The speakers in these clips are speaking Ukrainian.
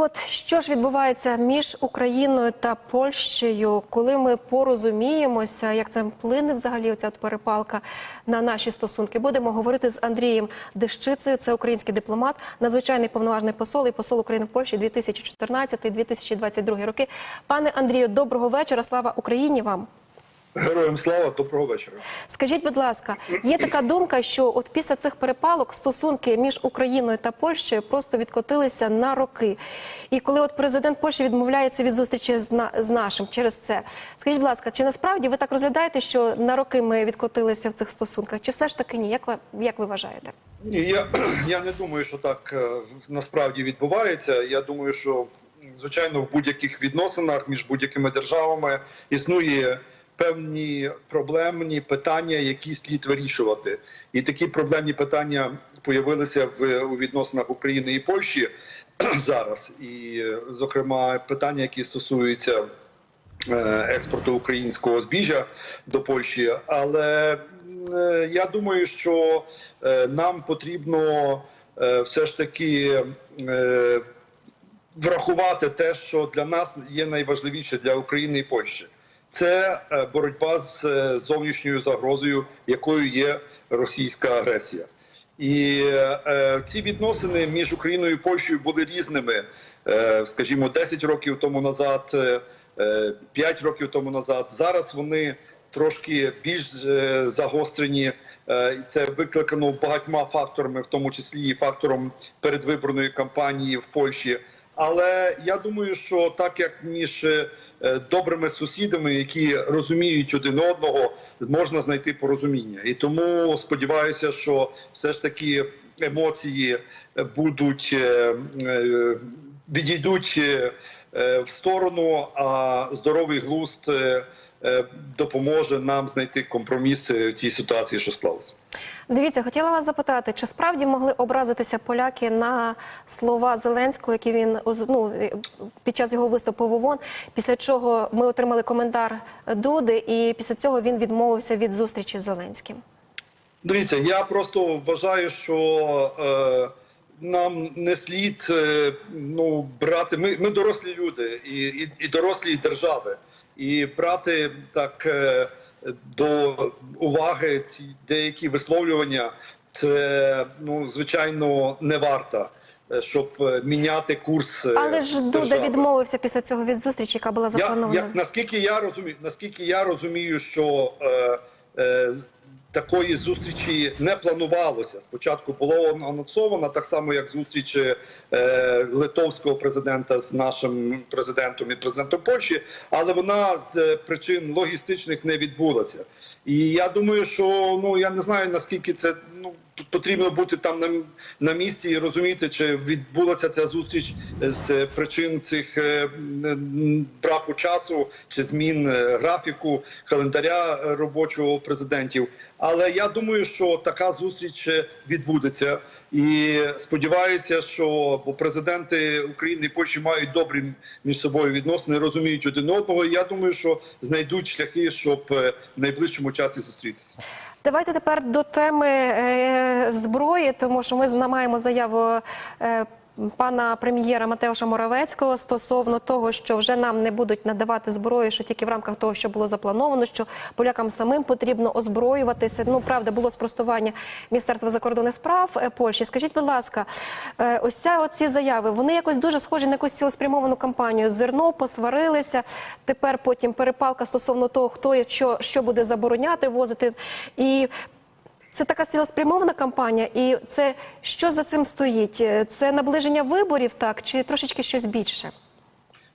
от що ж відбувається між Україною та Польщею, коли ми порозуміємося, як це вплине взагалі оця от перепалка на наші стосунки? Будемо говорити з Андрієм Дещицею, це український дипломат, надзвичайний повноважний посол і посол України в Польщі 2014-2022 роки. Пане Андрію, доброго вечора. Слава Україні вам. Героям слава, доброго вечора. Скажіть, будь ласка, є така думка, що от після цих перепалок стосунки між Україною та Польщею просто відкотилися на роки. І коли от президент Польщі відмовляється від зустрічі з, на, з нашим через це, скажіть, будь ласка, чи насправді ви так розглядаєте, що на роки ми відкотилися в цих стосунках? Чи все ж таки ні? Як ви як ви вважаєте? Ні, я, я не думаю, що так е, насправді відбувається. Я думаю, що звичайно в будь-яких відносинах між будь-якими державами існує певні проблемні питання, які слід вирішувати. І такі проблемні питання появилися в у відносинах України і Польщі зараз. І, зокрема, питання, які стосуються е, експорту українського збіжжя до Польщі. Але е, я думаю, що е, нам потрібно все ж таки врахувати те, що для нас є найважливіше для України і Польщі. Це е, боротьба з е, зовнішньою загрозою, якою є російська агресія. І е, ці відносини між Україною і Польщею були різними. Е, скажімо, 10 років тому назад, е, е, 5 років тому назад. Зараз вони трошки більш е, загострені. Е, Це викликано багатьма факторами, в тому числі і фактором передвиборної кампанії в Польщі. Але я думаю, що так як між е, добрими сусідами, які розуміють один одного, можна знайти порозуміння. І тому сподіваюся, що все ж таки емоції будуть е, е, відійдуть е, е, в сторону, а здоровий глузд е, е, допоможе нам знайти компроміс в цій ситуації, що склалася. Дивіться, хотіла вас запитати, чи справді могли образитися поляки на слова Зеленського, які він ну, е, під час його виступу в ООН, після чого ми отримали коментар Дуди, і після цього він відмовився від зустрічі з Зеленським. Дивіться, я просто вважаю, що е, нам не слід е, ну, брати. Ми, ми дорослі люди і, і, і дорослі держави, і брати так е, до уваги ці деякі висловлювання. Це ну звичайно не варто, е, щоб міняти курс. Але ж Дуда відмовився після цього від зустрічі, яка була Я, запланована. я, наскільки я розумію, наскільки я розумію, що е, е, такої зустрічі не планувалося. Спочатку було анонсовано, так само як зустріч е, литовського президента з нашим президентом і президентом Польщі, але вона з причин логістичних не відбулася. І я думаю, що ну я не знаю наскільки це ну потрібно бути там на, на місці і розуміти, чи відбулася ця зустріч з причин цих е, браку часу чи змін е, графіку календаря е, робочого президентів. Але я думаю, що така зустріч е, відбудеться, і сподіваюся, що президенти України і Польщі мають добрі між собою відносини, розуміють один одного. Я думаю, що знайдуть шляхи, щоб е, в найближчому часі зустрітися. Давайте тепер до теми е, зброї, тому що ми маємо заяву е, пана прем'єра Матеуша Моравецького стосовно того, що вже нам не будуть надавати зброю, що тільки в рамках того, що було заплановано, що полякам самим потрібно озброюватися. Ну правда, було спростування Міністерства закордонних справ е, Польщі. Скажіть, будь ласка, е, ось ця оці заяви, вони якось дуже схожі на якусь цілеспрямовану кампанію. Зерно посварилися. Тепер потім перепалка стосовно того, хто що, що буде забороняти возити. І це така цілеспрямована кампанія, і це що за цим стоїть? Це наближення виборів, так чи трошечки щось більше?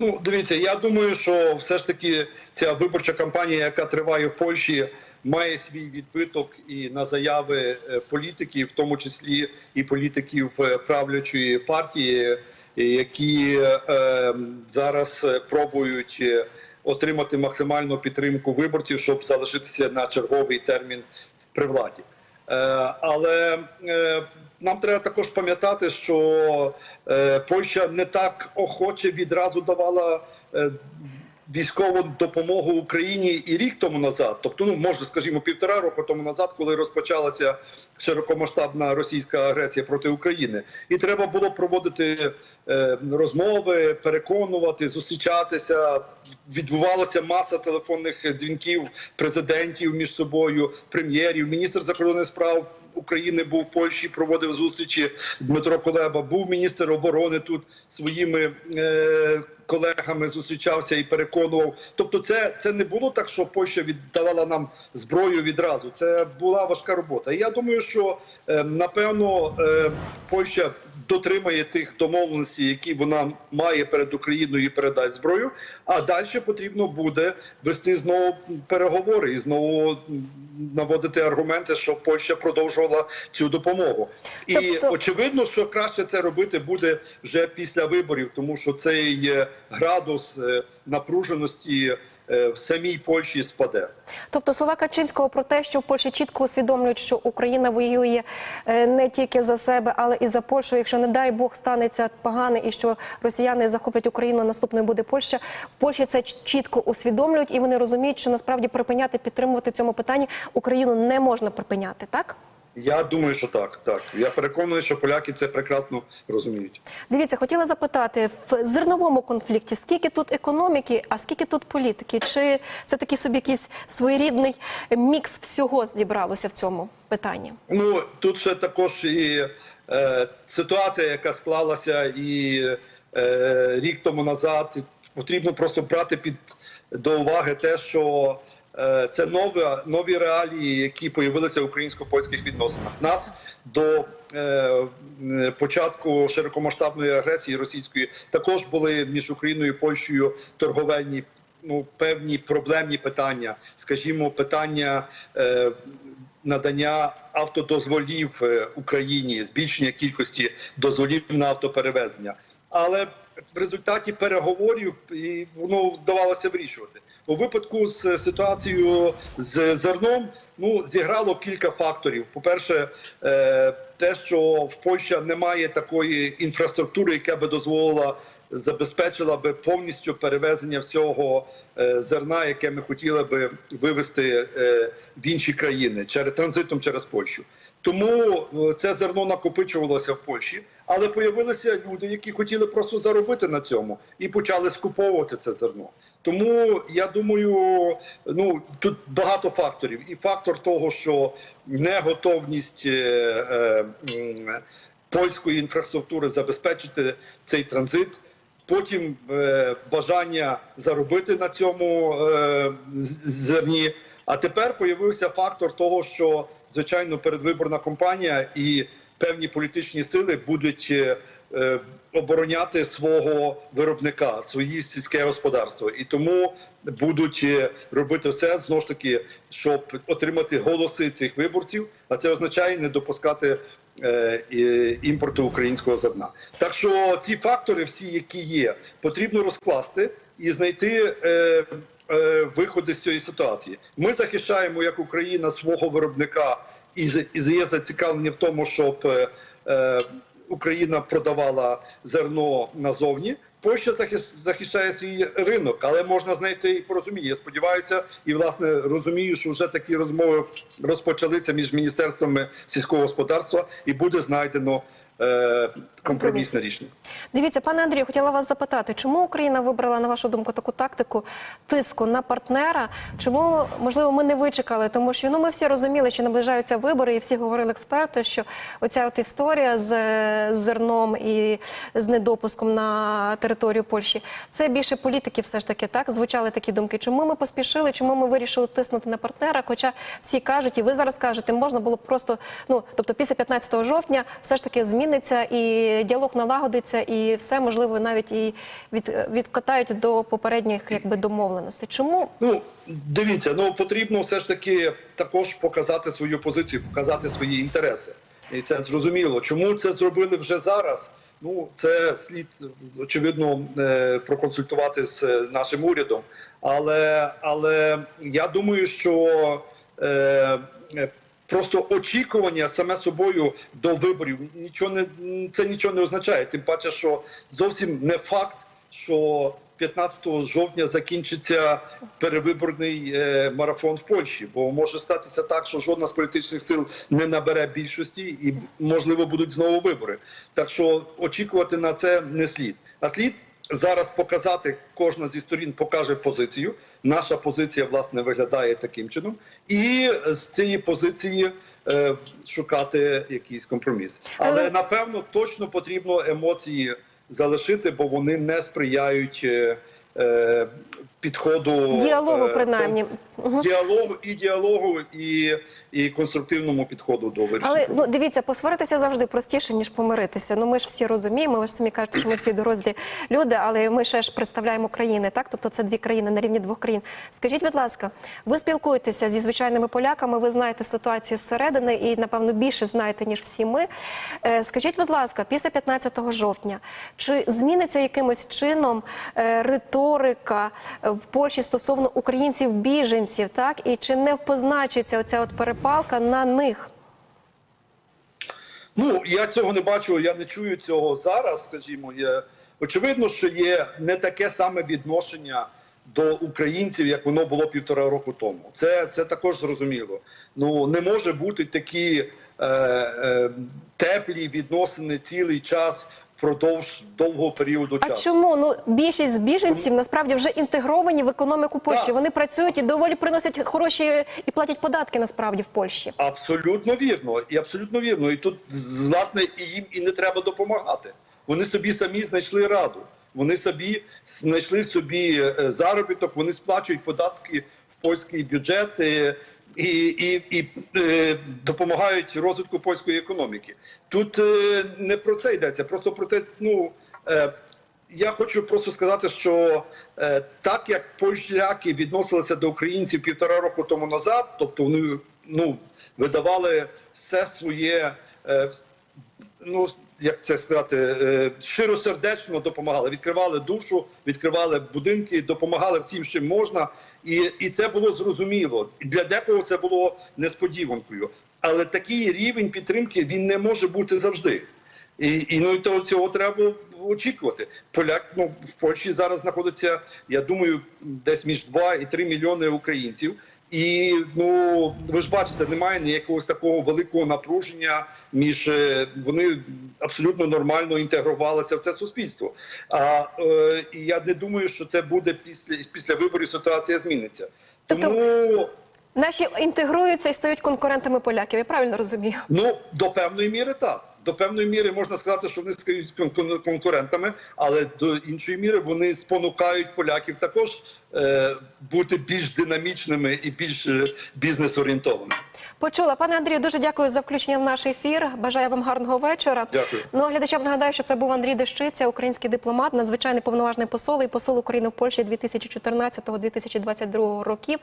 Ну, дивіться, я думаю, що все ж таки ця виборча кампанія, яка триває в Польщі, має свій відбиток і на заяви е, політиків, в тому числі і політиків е, правлячої партії, е, які е, зараз е, пробують е, отримати максимальну підтримку виборців, щоб залишитися на черговий термін при владі. Е, Але е, нам треба також пам'ятати, що е, Польща не так охоче відразу давала військову допомогу Україні і рік тому назад, тобто, ну може, скажімо, півтора року тому назад, коли розпочалася широкомасштабна російська агресія проти України. І треба було проводити е, розмови, переконувати, зустрічатися. Відбувалася маса телефонних дзвінків президентів між собою, прем'єрів, міністр закордонних справ. України був в Польщі, проводив зустрічі. Дмитро Колеба був міністр оборони тут своїми е, колегами зустрічався і переконував. Тобто, це, це не було так, що Польща віддавала нам зброю відразу. Це була важка робота. І я думаю, що е, напевно е, Польща дотримає тих домовленостей, які вона має перед Україною і передасть зброю. А далі потрібно буде вести знову переговори і знову наводити аргументи, щоб Польща продовжувала цю допомогу. І Тобто- очевидно, що краще це робити буде вже після виборів, тому що цей градус е, напруженості в самій Польщі спаде. Тобто слова Качинського про те, що в Польщі чітко усвідомлюють, що Україна воює е, не тільки за себе, але і за Польщу. Якщо не дай Бог станеться погане, і що росіяни захоплять Україну, наступною буде Польща. В Польщі це чітко усвідомлюють, і вони розуміють, що насправді припиняти підтримувати цьому питанні Україну не можна припиняти, так? Я думаю, що так. Так я переконаний, що поляки це прекрасно розуміють. Дивіться, хотіла запитати в зерновому конфлікті, скільки тут економіки, а скільки тут політики? Чи це такий собі якийсь своєрідний мікс всього зібралося в цьому питанні? Ну тут ще також і е, ситуація, яка склалася і е, рік тому назад. Потрібно просто брати під до уваги те, що це нові, нові реалії, які появилися в українсько-польських відносинах. Нас до е, е, початку широкомасштабної агресії російської також були між Україною і Польщею торговельні ну певні проблемні питання, скажімо, питання. Е, надання автодозволів е, Україні, збільшення кількості дозволів на автоперевезення. Але в результаті переговорів і воно вдавалося вирішувати. У випадку з ситуацією з зерном ну зіграло кілька факторів. По-перше, е, те, що в Польщі немає такої інфраструктури, яка би дозволила забезпечила би повністю перевезення всього е, зерна, яке ми хотіли би вивезти е, в інші країни через транзитом через Польщу. Тому е, це зерно накопичувалося в Польщі, але появилися люди, які хотіли просто заробити на цьому і почали скуповувати це зерно. Тому я думаю, ну тут багато факторів, і фактор того, що неготовність е, е, польської інфраструктури забезпечити цей транзит. Потім е, бажання заробити на цьому е, зерні. А тепер появився фактор того, що звичайно передвиборна кампанія і певні політичні сили будуть е, обороняти свого виробника, свої сільське господарство, і тому будуть е, робити все знову ж таки, щоб отримати голоси цих виборців. А це означає не допускати е, імпорту українського зерна. Так що ці фактори, всі, які є, потрібно розкласти і знайти. Е, е, Виходи з цієї ситуації. Ми захищаємо як Україна свого виробника і є зацікавлені в тому, щоб е, е, Україна продавала зерно назовні. Польща захищає свій ринок, але можна знайти і порозуміння. Я сподіваюся, і власне розумію, що вже такі розмови розпочалися між міністерствами сільського господарства, і буде знайдено компромісне рішення. Дивіться, пане Андрію, хотіла вас запитати, чому Україна вибрала, на вашу думку, таку тактику тиску на партнера? Чому можливо ми не вичекали? Тому що ну ми всі розуміли, що наближаються вибори, і всі говорили експерти, що оця от історія з, з зерном і з недопуском на територію Польщі це більше політики, все ж таки так звучали такі думки. Чому ми поспішили? Чому ми вирішили тиснути на партнера? Хоча всі кажуть, і ви зараз кажете, можна було просто ну тобто після 15 жовтня все ж таки зміниться і діалог налагодиться, і все можливо навіть і від, відкатають до попередніх якби домовленостей. Чому Ну дивіться, ну потрібно все ж таки також показати свою позицію, показати свої інтереси, і це зрозуміло. Чому це зробили вже зараз? Ну це слід очевидно е, проконсультувати з е, нашим урядом. Але але я думаю, що е, просто очікування саме собою до виборів нічого не це нічого не означає. Тим паче, що зовсім не факт, що 15 жовтня закінчиться перевиборний е, марафон в Польщі, бо може статися так, що жодна з політичних сил не набере більшості, і можливо будуть знову вибори. Так що очікувати на це не слід. А слід зараз показати, кожна зі сторін покаже позицію. Наша позиція власне виглядає таким чином, і з цієї позиції е, шукати якийсь компроміс. Але Але- напевно точно потрібно емоції залишити, бо вони не сприяють е, підходу Діалогу, е, принаймні. діалогу і діалогу, і, і конструктивному підходу до вирішення. Але ну дивіться, посваритися завжди простіше ніж помиритися. Ну ми ж всі розуміємо. Ви ж самі кажете, що ми всі дорослі люди, але ми ще ж представляємо країни, так тобто це дві країни на рівні двох країн. Скажіть, будь ласка, ви спілкуєтеся зі звичайними поляками? Ви знаєте ситуацію зсередини і напевно більше знаєте ніж всі ми. Е, Скажіть, будь ласка, після 15 жовтня чи зміниться якимось чином е, риторика е, в Польщі стосовно українців біженців, так і чи не позначиться оця от перепалка на них? Ну я цього не бачу, я не чую цього зараз. Скажімо, є очевидно, що є не таке саме відношення до українців, як воно було півтора року тому. Це, це також зрозуміло. Ну не може бути такі е, е, теплі відносини цілий час впродовж довгого періоду А чому ну більшість біженців насправді вже інтегровані в економіку Польщі? Так. Вони працюють і доволі приносять хороші і платять податки насправді в Польщі. Абсолютно вірно, і абсолютно вірно. І тут власне і їм і не треба допомагати. Вони собі самі знайшли раду. Вони собі знайшли собі е, заробіток, вони сплачують податки в польський бюджет е, і, і, і е, допомагають розвитку польської економіки. Тут е, не про це йдеться, просто про те, ну. Е, я хочу просто сказати, що е, так як поляки відносилися до українців півтора року тому назад, тобто вони ну видавали все своє, е, ну як це сказати, е, щиросердечно допомагали, відкривали душу, відкривали будинки, допомагали всім, чим можна, і, і це було зрозуміло. Для декого це було несподіванкою. Але такий рівень підтримки він не може бути завжди. І, і ну і то цього треба очікувати. Поляк ну в Польщі зараз знаходиться, я думаю, десь між 2 і 3 мільйони українців. І ну ви ж бачите, немає ніякого такого великого напруження між е, вони абсолютно нормально інтегрувалися в це суспільство. А е, і я не думаю, що це буде після після виборів. Ситуація зміниться. Тобто- Наші інтегруються і стають конкурентами поляків. Я правильно розумію? Ну, до певної міри так. До певної міри можна сказати, що вони стають кон- кон- конкурентами, але до іншої міри вони спонукають поляків також е, бути більш динамічними і більш е, бізнес-орієнтованими. Почула, пане Андрію, дуже дякую за включення в наш ефір. Бажаю вам гарного вечора. Дякую. Ну а глядачам нагадаю, що це був Андрій Дещиця, український дипломат, надзвичайний повноважний посол і посол України в Польщі 2014-2022 років.